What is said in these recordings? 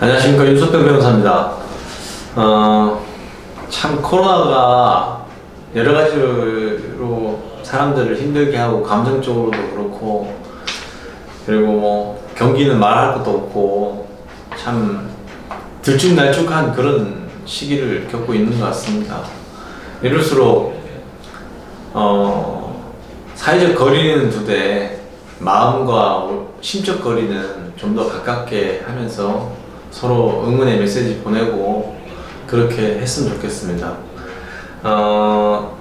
안녕하십니까 윤석병 변호사입니다. 어, 참 코로나가 여러 가지로 사람들을 힘들게 하고 감정적으로도 그렇고 그리고 뭐 경기는 말할 것도 없고 참 들쭉날쭉한 그런 시기를 겪고 있는 것 같습니다. 이럴수록 어, 사회적 거리는 두되 마음과 심적 거리는 좀 더 가깝게 하면서 서로 응원의 메시지 보내고 그렇게 했으면 좋겠습니다. 어,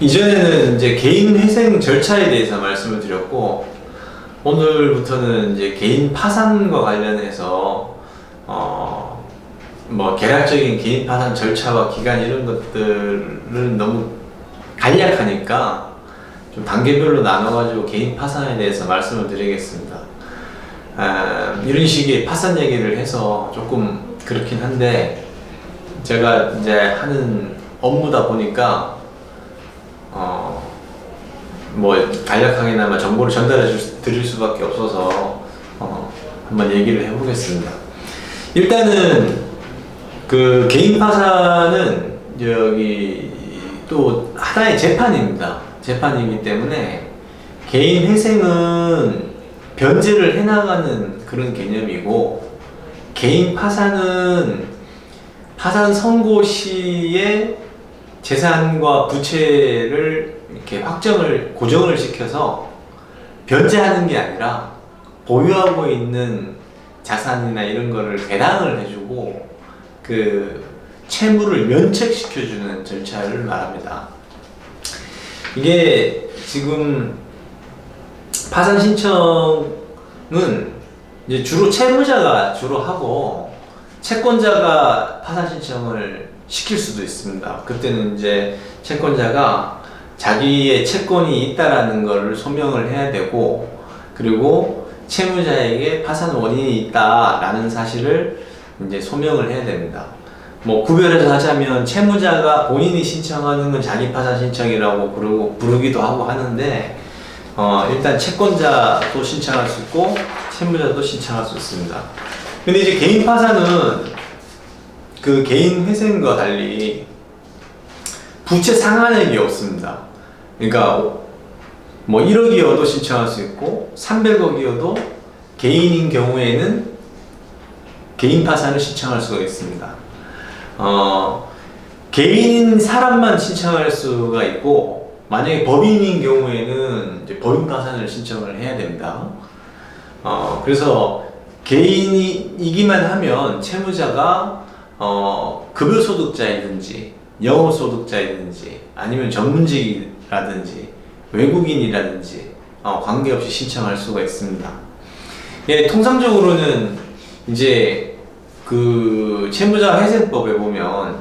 이전에는 이제 개인 회생 절차에 대해서 말씀을 드렸고 오늘부터는 이제 개인 파산과 관련해서 어, 뭐 계략적인 개인 파산 절차와 기간 이런 것들은 너무 간략하니까 좀 단계별로 나눠가지고 개인 파산에 대해서 말씀을 드리겠습니다. 아, 이런 식의 파산 얘기를 해서 조금 그렇긴 한데 제가 이제 하는 업무다 보니까 어, 뭐 간략하게나마 정보를 전달해 줄- 드릴 수밖에 없어서 어, 한번 얘기를 해보겠습니다. 일단은 그 개인 파산은 여기 또 하나의 재판입니다. 재판이기 때문에 개인 회생은 변제를 해나가는 그런 개념이고 개인 파산은 파산 선고 시에 재산과 부채를 이렇게 확정을 고정을 시켜서 변제하는 게 아니라 보유하고 있는 자산이나 이런 거를 배당을 해주고 그 채무를 면책시켜주는 절차를 말합니다. 이게 지금 파산 신청은 이제 주로 채무자가 주로 하고 채권자가 파산 신청을 시킬 수도 있습니다. 그때는 이제 채권자가 자기의 채권이 있다라는 것을 소명을 해야 되고 그리고 채무자에게 파산 원인이 있다라는 사실을 이제 소명을 해야 됩니다. 뭐 구별해서 하자면 채무자가 본인이 신청하는 건 자기 파산 신청이라고 부르기도 하고 하는데 어, 일단 채권자도 신청할 수 있고 채무자도 신청할 수 있습니다. 근데 이제 개인 파산은 그 개인 회생과 달리 부채 상한액이 없습니다. 그러니까 뭐 1억이어도 신청할 수 있고 300억이어도 개인인 경우에는 개인 파산을 신청할 수가 있습니다. 어, 개인 사람만 신청할 수가 있고 만약에 법인인 경우에는 이제 법인 파산을 신청을 해야 됩니다. 어, 그래서 개인이기만 하면 채무자가 어, 급여소득자이든지 영업소득자이든지 아니면 전문직이라든지 외국인이라든지 어, 관계없이 신청할 수가 있습니다. 예, 통상적으로는 이제 그 채무자 회생법에 보면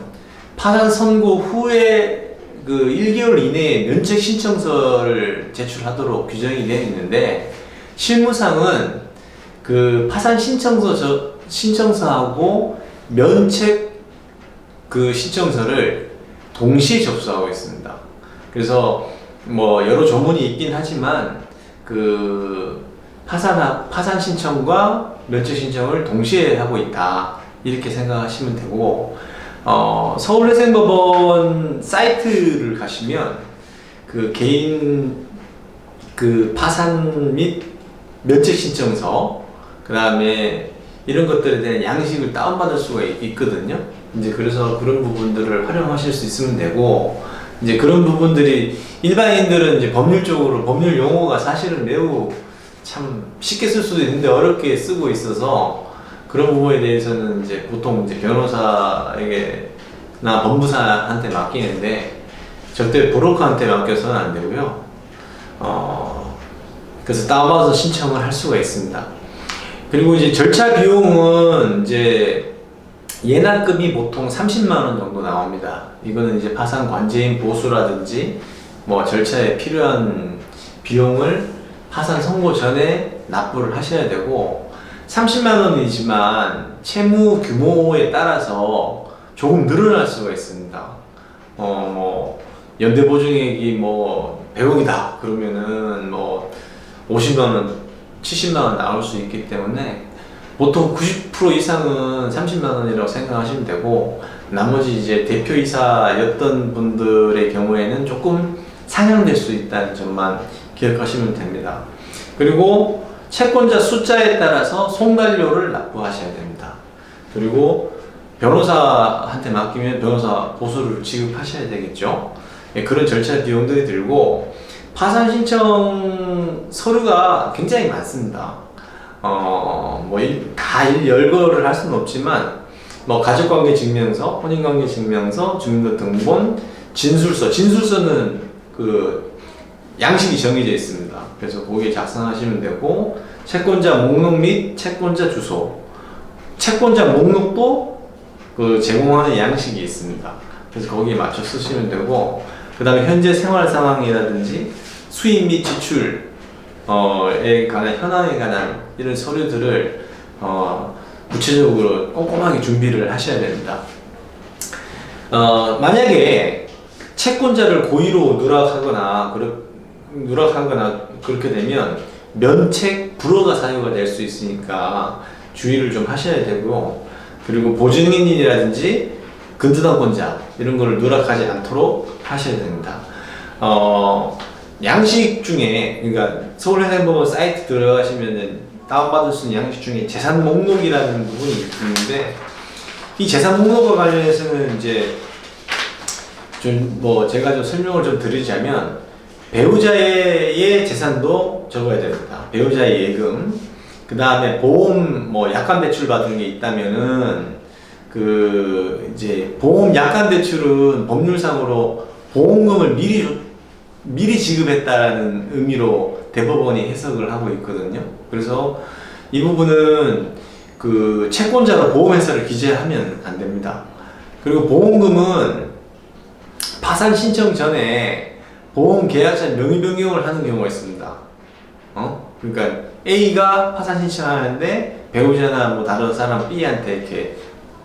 파산 선고 후에 그 1개월 이내에 면책 신청서를 제출하도록 규정이 되어 있는데 실무상은 그 파산 신청서 저, 신청서하고 면책 그 신청서를 동시에 접수하고 있습니다. 그래서 뭐 여러 조문이 있긴 하지만 그 파산 파산 신청과 면책 신청을 동시에 하고 있다 이렇게 생각하시면 되고 어, 서울회생법원 사이트를 가시면 그 개인 그 파산 및 면책 신청서 그 다음에 이런 것들에 대한 양식을 다운받을 수가 있- 있거든요. 이제 그래서 그런 부분들을 활용하실 수 있으면 되고 이제 그런 부분들이 일반인들은 이제 법률적으로 법률 용어가 사실은 매우 참 쉽게 쓸 수도 있는데 어렵게 쓰고 있어서 그런 부분에 대해서는 이제 보통 이제 변호사에게나 법무사한테 맡기는데 절대 브로커한테 맡겨서는 안 되고요. 어, 그래서 다운받아서 신청을 할 수가 있습니다. 그리고 이제 절차 비용은 이제 예납금이 보통 30만 원 정도 나옵니다. 이거는 이제 파산 관제인 보수라든지 뭐 절차에 필요한 비용을 파산 선고 전에 납부를 하셔야 되고 30만 원이지만 채무 규모에 따라서 조금 늘어날 수가 있습니다. 어, 뭐 연대 보증액이 뭐 100억이다 그러면은 뭐 50만 원, 70만 원 나올 수 있기 때문에 보통 90% 이상은 30만 원이라고 생각하시면 되고 나머지 이제 대표이사였던 분들의 경우에는 조금 상향될 수 있다는 점만 기억하시면 됩니다. 그리고 채권자 숫자에 따라서 송달료를 납부하셔야 됩니다. 그리고 변호사한테 맡기면 변호사 보수를 지급하셔야 되겠죠. 예, 그런 절차 비용들이 들고 파산 신청 서류가 굉장히 많습니다. 어, 뭐, 일- 다 일- 열거를 할 수는 없지만, 뭐, 가족관계 증명서, 혼인관계 증명서, 주민등록번, 진술서. 진술서는 그, 양식이 정해져 있습니다. 그래서 거기에 작성하시면 되고, 채권자 목록 및 채권자 주소. 채권자 목록도 그 제공하는 양식이 있습니다. 그래서 거기에 맞춰 쓰시면 되고, 그 다음에 현재 생활 상황이라든지 수입 및 지출, 어,에 관한 현황에 관한 이런 서류들을 어, 구체적으로 꼼꼼하게 준비를 하셔야 됩니다. 어, 만약에 채권자를 고의로 누락하거나 그렇, 누락하거나 그렇게 되면 면책 불허가 사유가 될 수 있으니까 주의를 좀 하셔야 되고요. 그리고 보증인이라든지 근저당권자 이런 거를 누락하지 않도록 하셔야 됩니다. 어, 양식 중에 그러니까 서울행정법원 사이트 들어가시면은 다운받을 수 있는 양식 중에 재산 목록이라는 부분이 있는데 이 재산 목록과 관련해서는 이제 좀 뭐 제가 좀 설명을 좀 드리자면 배우자의 재산도 적어야 됩니다. 배우자의 예금, 그 다음에 보험 뭐 약관 대출 받은 게 있다면은 그 이제 보험 약관 대출은 법률상으로 보험금을 미리 줘- 미리 지급했다는 의미로 대법원이 해석을 하고 있거든요. 그래서 이 부분은 그 채권자가 보험회사를 기재하면 안 됩니다. 그리고 보험금은 파산 신청 전에 보험 계약자 명의 변경을 하는 경우가 있습니다. 어? 그러니까 A가 파산 신청하는데 배우자나 뭐 다른 사람 B한테 이렇게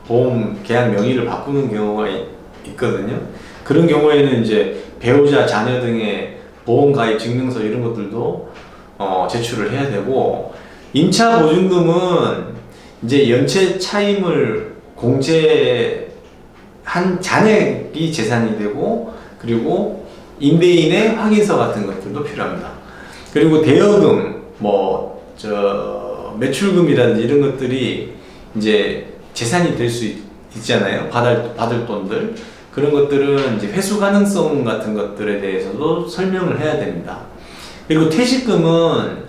보험 계약 명의를 바꾸는 경우가 있- 있거든요. 그런 경우에는 이제 배우자, 자녀 등의 보험 가입 증명서 이런 것들도 어, 제출을 해야 되고 임차 보증금은 이제 연체 차임을 공제한 잔액이 재산이 되고 그리고 임대인의 확인서 같은 것들도 필요합니다. 그리고 대여금 뭐 저 매출금이라든지 이런 것들이 이제 재산이 될 수 있잖아요. 받을 받을 돈들 그런 것들은 이제 회수 가능성 같은 것들에 대해서도 설명을 해야 됩니다. 그리고 퇴직금은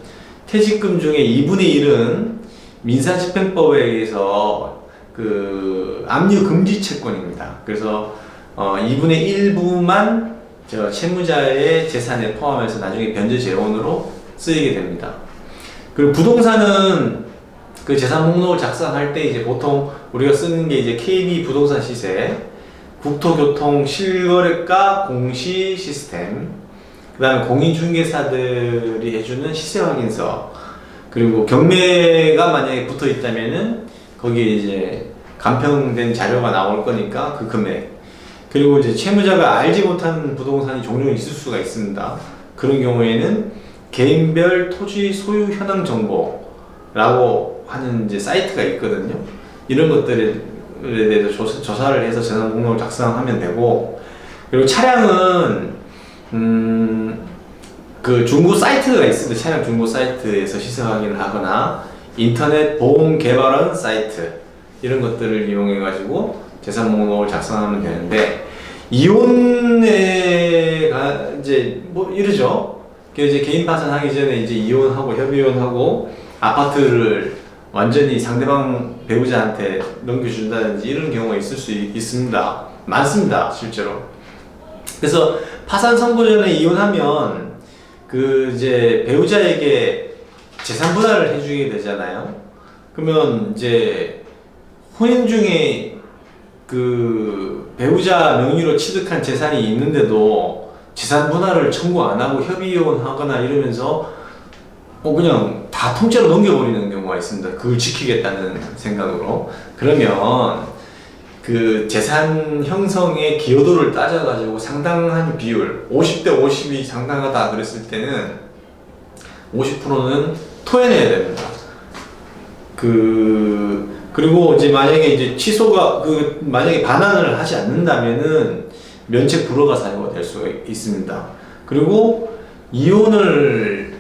퇴직금 중에 2분의 1은 민사집행법에 의해서 그 압류 금지 채권입니다. 그래서 어 2분의 1부만 저 채무자의 재산에 포함해서 나중에 변제 재원으로 쓰이게 됩니다. 그리고 부동산은 그 재산 목록을 작성할 때 이제 보통 우리가 쓰는 게 이제 KB 부동산 시세, 국토교통 실거래가 공시 시스템, 그다음에 공인중개사들이 해주는 시세 확인서, 그리고 경매가 만약에 붙어 있다면은 거기에 이제 간평된 자료가 나올 거니까 그 금액. 그리고 이제 채무자가 알지 못하는 부동산이 종종 있을 수가 있습니다. 그런 경우에는 개인별 토지 소유 현황 정보라고 하는 이제 사이트가 있거든요. 이런 것들에 대해서 조사, 조사 를 해서 재산 목록을 작성하면 되고 그리고 차량은 음, 그 중고 사이트가 있습니다. 차량 중고 사이트에서 시세 확인을 하거나 인터넷 보험 개발원 사이트 이런 것들을 이용해 가지고 재산 목록을 작성하면 되는데 이혼에 가 이제 뭐 이러죠. 그 이제 개인 파산하기 전에 이제 이혼하고 협의혼하고 아파트를 완전히 상대방 배우자한테 넘겨준다든지 이런 경우가 있을 수 있, 있습니다. 많습니다, 실제로. 그래서 파산 선고 전에 이혼하면 그 이제 배우자에게 재산 분할을 해주게 되잖아요. 그러면 이제 혼인 중에 그 배우자 명의로 취득한 재산이 있는데도 재산 분할을 청구 안 하고 협의 이혼하거나 이러면서 어 그냥 다 통째로 넘겨버리는 경우가 있습니다. 그걸 지키겠다는 생각으로 그러면 그 재산 형성의 기여도를 따져가지고 상당한 비율 50대 50이 상당하다 그랬을 때는 50%는 토해내야 됩니다. 그 그 그리고 이제 만약에 이제 취소가 그 만약에 반환을 하지 않는다면은 면책 불허가 사유가 될 수가 있습니다. 그리고 이혼을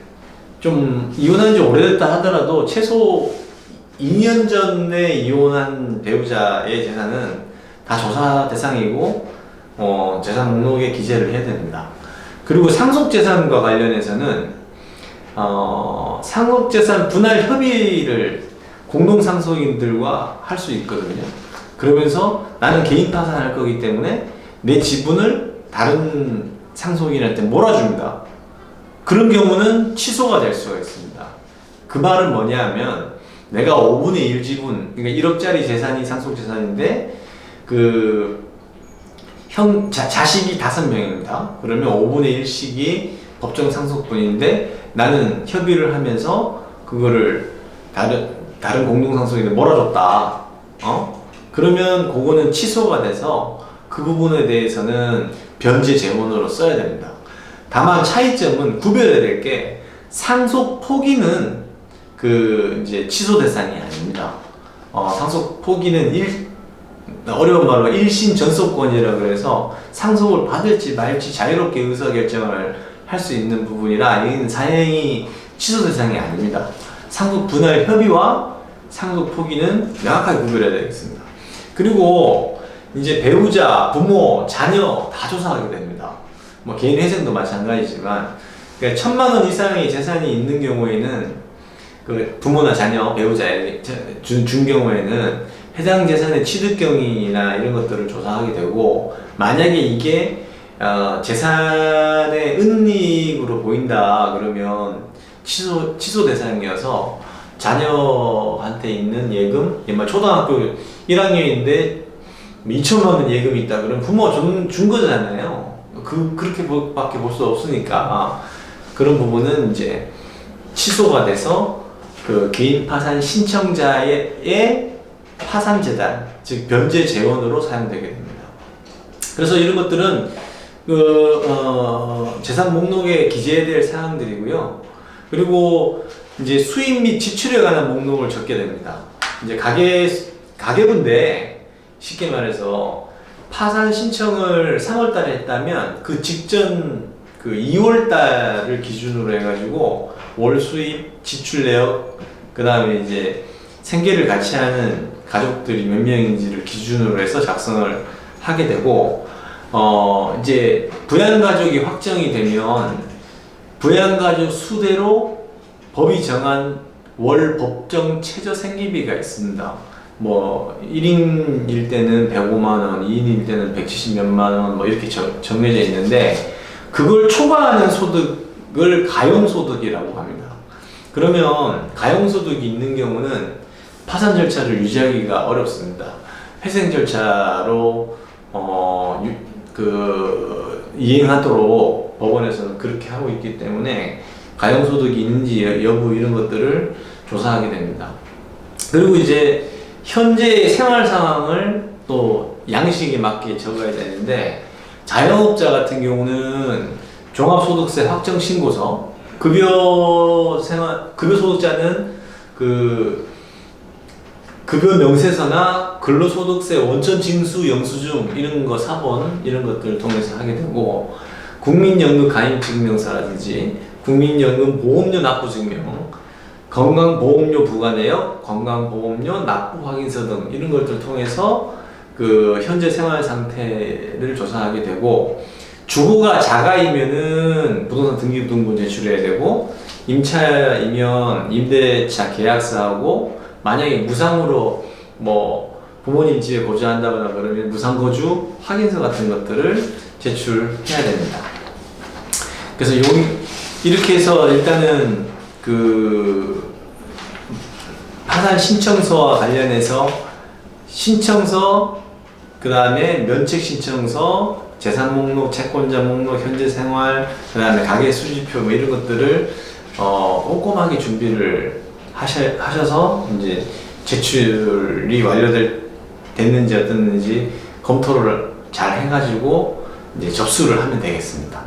좀 이혼한 지 오래됐다 하더라도 최소 2년 전에 이혼한 배우자의 재산은 다 조사 대상이고 어, 재산 목록에 기재를 해야 됩니다. 그리고 상속 재산과 관련해서는 어, 상속 재산 분할 협의를 공동 상속인들과 할 수 있거든요. 그러면서 나는 개인 파산할 거기 때문에 내 지분을 다른 상속인한테 몰아줍니다. 그런 경우는 취소가 될 수가 있습니다. 그 말은 뭐냐 하면 내가 5분의 1 지분, 그러니까 1억짜리 재산이 상속 재산인데 그 형, 자, 자식이 다섯 명입니다. 그러면 5분의 1씩이 법정 상속분인데 나는 협의를 하면서 그거를 다른, 다른 공동상속인에 몰아줬다. 어? 그러면 그거는 취소가 돼서 그 부분에 대해서는 변제 재원으로 써야 됩니다. 다만 차이점은 구별해야 될 게 상속 포기는 그 이제 취소 대상이 아닙니다. 어, 상속 포기는 일, 어려운 말로 일심 전속권이라 그래서 상속을 받을지 말지 자유롭게 의사 결정을 할 수 있는 부분이라 이는 사행이 취소 대상이 아닙니다. 상속 분할 협의와 상속 포기는 명확하게 구별해야 되겠습니다. 그리고 이제 배우자, 부모, 자녀 다 조사하게 됩니다. 뭐 개인 회생도 마찬가지지만 그러니까 천만 원 이상의 재산이 있는 경우에는 그 부모나 자녀, 배우자의 준, 준 경우에는 해당 재산의 취득 경위나 이런 것들을 조사하게 되고 만약에 이게 어, 재산의 은닉으로 보인다 그러면 취소 취소 대상이어서 자녀한테 있는 예금, 예말 초등학교 1학년인데 2천만 원 예금이 있다 그러면 부모 준, 준 거잖아요. 그 그렇게 밖에 볼 수 없으니까 그런 부분은 이제 취소가 돼서 그 개인 파산 신청자의 파산 재단 즉 변제 재원으로 사용되게 됩니다. 그래서 이런 것들은 그 어, 재산 목록에 기재해야 될 사항들이고요. 그리고 이제 수입 및 지출에 관한 목록을 적게 됩니다. 이제 가계 가계부인데 쉽게 말해서 파산 신청을 3월 달에 했다면 그 직전 그 2월 달을 기준으로 해가지고 월 수입, 지출 내역, 그 다음에 이제 생계를 같이 하는 가족들이 몇 명인지를 기준으로 해서 작성을 하게 되고, 어, 이제 부양가족이 확정이 되면 부양가족 수대로 법이 정한 월 법정 최저 생계비가 있습니다. 뭐 1인일 때는 105만 원, 2인일 때는 170 몇만 원, 뭐 이렇게 정, 정해져 있는데 그걸 초과하는 소득을 가용소득이라고 합니다. 그러면 가용소득이 있는 경우는 파산 절차를 유지하기가 어렵습니다. 회생 절차로 어, 유, 그 이행하도록 법원에서는 그렇게 하고 있기 때문에 가용소득이 있는지 여부 이런 것들을 조사하게 됩니다. 그리고 이제 현재 생활 상황을 또 양식에 맞게 적어야 되는데 자영업자 같은 경우는 종합소득세 확정 신고서 급여 생활 급여 소득자는 그 급여 명세서나 근로소득세 원천 징수 영수증 이런 거 사본 이런 것들을 통해서 하게 되고 국민연금 가입 증명서라든지 국민연금 보험료 납부 증명 건강보험료 부과 내역, 건강보험료 납부 확인서 등 이런 것들 통해서 그 현재 생활 상태를 조사하게 되고 주부가 자가이면은 부동산 등기부등본 제출해야 되고 임차이면 임대차 계약서하고 만약에 무상으로 뭐 부모님 집에 거주한다거나 그러면 무상거주 확인서 같은 것들을 제출해야 됩니다. 그래서 요 이렇게 해서 일단은 그 파산 신청서와 관련해서 신청서 그 다음에 면책 신청서 재산 목록, 채권자 목록, 현재 생활, 그 다음에 가계 수지표 뭐 이런 것들을 어, 꼼꼼하게 준비를 하셔, 하셔서 이제 제출이 완료될 됐는지 어땠는지 검토를 잘 해가지고 이제 접수를 하면 되겠습니다.